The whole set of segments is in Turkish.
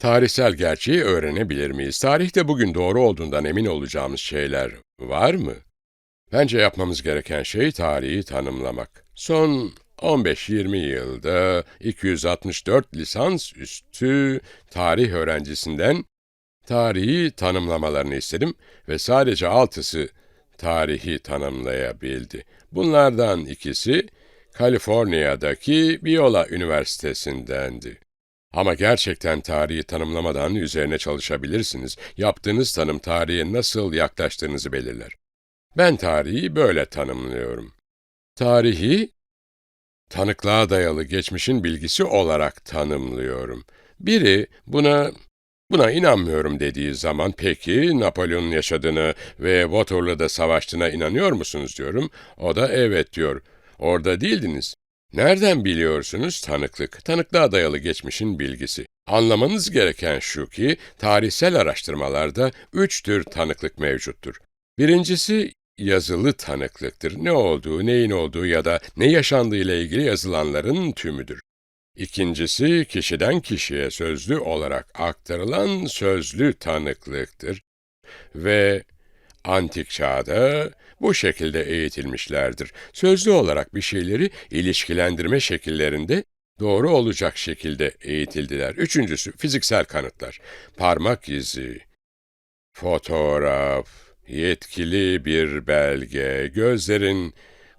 Tarihsel gerçeği öğrenebilir miyiz? Tarihte bugün doğru olduğundan emin olacağımız şeyler var mı? Bence yapmamız gereken şey tarihi tanımlamak. Son 15-20 yılda 264 lisans üstü tarih öğrencisinden tarihi tanımlamalarını istedim ve sadece altısı tarihi tanımlayabildi. Bunlardan ikisi Kaliforniya'daki Biola Üniversitesi'ndendi. Ama gerçekten tarihi tanımlamadan üzerine çalışabilirsiniz. Yaptığınız tanım tarihe nasıl yaklaştığınızı belirler. Ben tarihi böyle tanımlıyorum. Tarihi, tanıklığa dayalı geçmişin bilgisi olarak tanımlıyorum. Biri buna buna inanmıyorum dediği zaman peki Napolyon'un yaşadığını ve Waterloo'da savaştığına inanıyor musunuz diyorum. O da evet diyor. Orada değildiniz. Nereden biliyorsunuz tanıklık? Tanıklığa dayalı geçmişin bilgisi. Anlamanız gereken şu ki, tarihsel araştırmalarda üç tür tanıklık mevcuttur. Birincisi yazılı tanıklıktır. Ne olduğu, neyin olduğu ya da ne yaşandığı ile ilgili yazılanların tümüdür. İkincisi kişiden kişiye sözlü olarak aktarılan sözlü tanıklıktır. Ve antik çağda bu şekilde eğitilmişlerdir. Sözlü olarak bir şeyleri ilişkilendirme şekillerinde doğru olacak şekilde eğitildiler. Üçüncüsü fiziksel kanıtlar. Parmak izi, fotoğraf, yetkili bir belge, gözlerin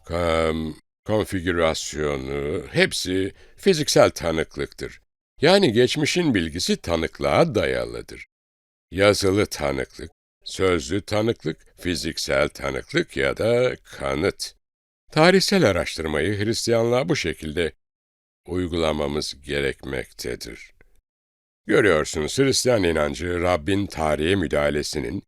kam, konfigürasyonu, hepsi fiziksel tanıklıktır. Yani geçmişin bilgisi tanıklığa dayalıdır. Yazılı tanıklık, sözlü tanıklık, fiziksel tanıklık ya da kanıt. Tarihsel araştırmayı Hristiyanlığa bu şekilde uygulamamız gerekmektedir. Görüyorsunuz Hristiyan inancı Rabbin tarihe müdahalesinin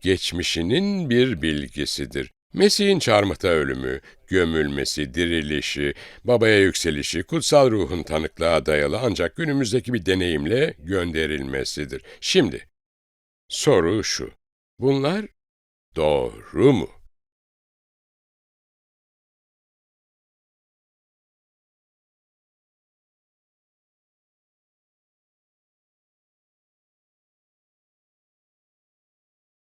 geçmişinin bir bilgisidir. Mesih'in çarmıhta ölümü, gömülmesi, dirilişi, babaya yükselişi, kutsal ruhun tanıklığa dayalı ancak günümüzdeki bir deneyimle gönderilmesidir. Şimdi, soru şu, bunlar doğru mu?